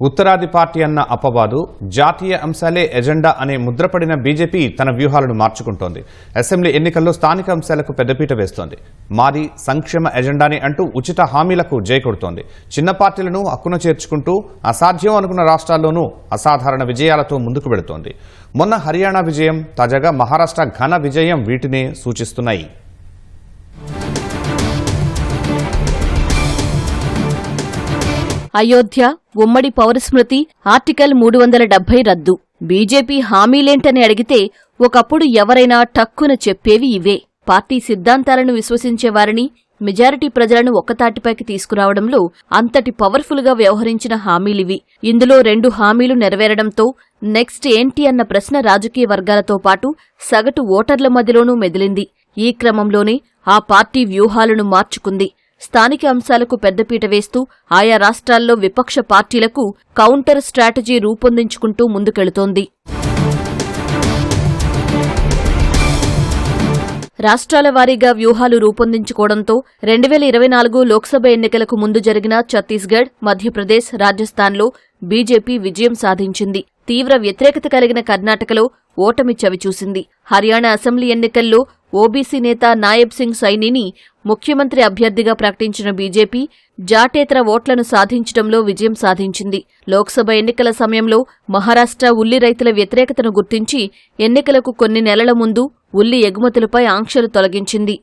ఉత్తరాది పార్టీ అన్న అపవాదు జాతీయ అంశాలే ఎజెండా అనే ముద్రపడిన బీజేపీ తన వ్యూహాలను మార్చుకుంటోంది. అసెంబ్లీ ఎన్నికల్లో స్థానిక అంశాలకు పెద్దపీట వేస్తోంది. మాది సంక్షేమ ఎజెండాని అంటూ ఉచిత హామీలకు జై కొడుతోంది. చిన్న పార్టీలను హక్కున చేర్చుకుంటూ అసాధ్యం అనుకున్న రాష్ట్రాల్లోనూ అసాధారణ విజయాలతో ముందుకు వెళుతోంది. మొన్న హర్యానా విజయం తాజాగా మహారాష్ట్ర ఘన విజయం వీటినే సూచిస్తున్నాయి. అయోధ్య ఉమ్మడి పౌరస్మృతి ఆర్టికల్ మూడు వందల డెబ్బై రద్దు. బీజేపీ హామీలేంటని అడిగితే ఒకప్పుడు ఎవరైనా టక్కున చెప్పేవి ఇవే. పార్టీ సిద్ధాంతాలను విశ్వసించేవారిని మెజారిటీ ప్రజలను ఒక్కతాటిపైకి తీసుకురావడంలో అంతటి పవర్ఫుల్గా వ్యవహరించిన హామీలివి. ఇందులో రెండు హామీలు నెరవేరడంతో నెక్స్ట్ ఏంటి అన్న ప్రశ్న రాజకీయ వర్గాలతో పాటు సగటు ఓటర్ల మధ్యలోనూ మెదిలింది. ఈ క్రమంలోనే ఆ పార్టీ వ్యూహాలను మార్చుకుంది. స్థానిక అంశాలకు పెద్దపీట వేస్తూ ఆయా రాష్ట్రాల్లో విపక్ష పార్టీలకు కౌంటర్ స్ట్రాటజీ రూపొందించుకుంటూ ముందుకెళుతోంది. రాష్ట్రాల వారీగా వ్యూహాలు రూపొందించుకోవడంతో రెండు వేల ఇరవై నాలుగు లోక్సభ ఎన్నికలకు ముందు జరిగిన ఛత్తీస్గఢ్ మధ్యప్రదేశ్ రాజస్థాన్లో బీజేపీ విజయం సాధించింది. తీవ్ర వ్యతిరేకత కలిగిన కర్ణాటకలో ఓటమి చవిచూసింది హర్యానా అసెంబ్లీ ఎన్నికల్లో ఓబీసీ నేత నాయబ్ సింగ్ సైనిని ముఖ్యమంత్రి అభ్యర్థిగా ప్రకటించిన బీజేపీ జాటేతర ఓట్లను సాధించడంలో విజయం సాధించింది. లోక్సభ ఎన్నికల సమయంలో మహారాష్ట్ర ఉల్లి రైతుల వ్యతిరేకతను గుర్తించి ఎన్నికలకు కొన్ని నెలల ముందు ఉల్లి ఎగుమతులపై ఆంక్షలు తొలగించింది.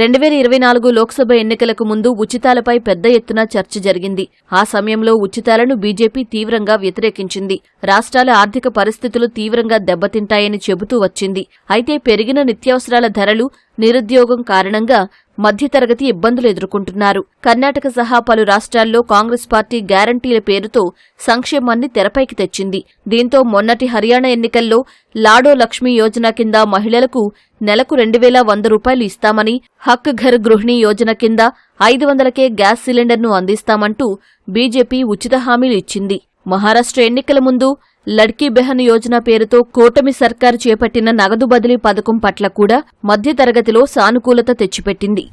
రెండు వేల ఇరవై నాలుగు లోక్సభ ఎన్నికలకు ముందు ఉచితాలపై పెద్ద ఎత్తున చర్చ జరిగింది. ఆ సమయంలో ఉచితాలను బీజేపీ తీవ్రంగా వ్యతిరేకించింది. రాష్ట్రాల ఆర్థిక పరిస్థితులు తీవ్రంగా దెబ్బతింటాయని చెబుతూ వచ్చింది. అయితే పెరిగిన నిత్యావసరాల ధరలు నిరుద్యోగం కారణంగా మధ్యతరగతి ఇబ్బందులు ఎదుర్కొంటున్నారు. కర్ణాటక సహా పలు రాష్ట్రాల్లో కాంగ్రెస్ పార్టీ గ్యారంటీల పేరుతో సంక్షేమాన్ని తెరపైకి తెచ్చింది. దీంతో మొన్నటి హర్యానా ఎన్నికల్లో లాడో లక్ష్మీ యోజన కింద మహిళలకు నెలకు రెండు వేల వంద రూపాయలు ఇస్తామని హక్ ఘర్ గృహిణి యోజన కింద ఐదు వందలకే గ్యాస్ సిలిండర్ను అందిస్తామంటూ బీజేపీ ఉచిత హామీలు ఇచ్చింది. మహారాష్ట్ర ఎన్నికల ముందు లడ్కీ బెహన్ యోజన పేరుతో కూటమి సర్కారు చేపట్టిన నగదు బదిలీ పథకం పట్ల కూడా మధ్యతరగతిలో సానుకూలత తెచ్చిపెట్టింది.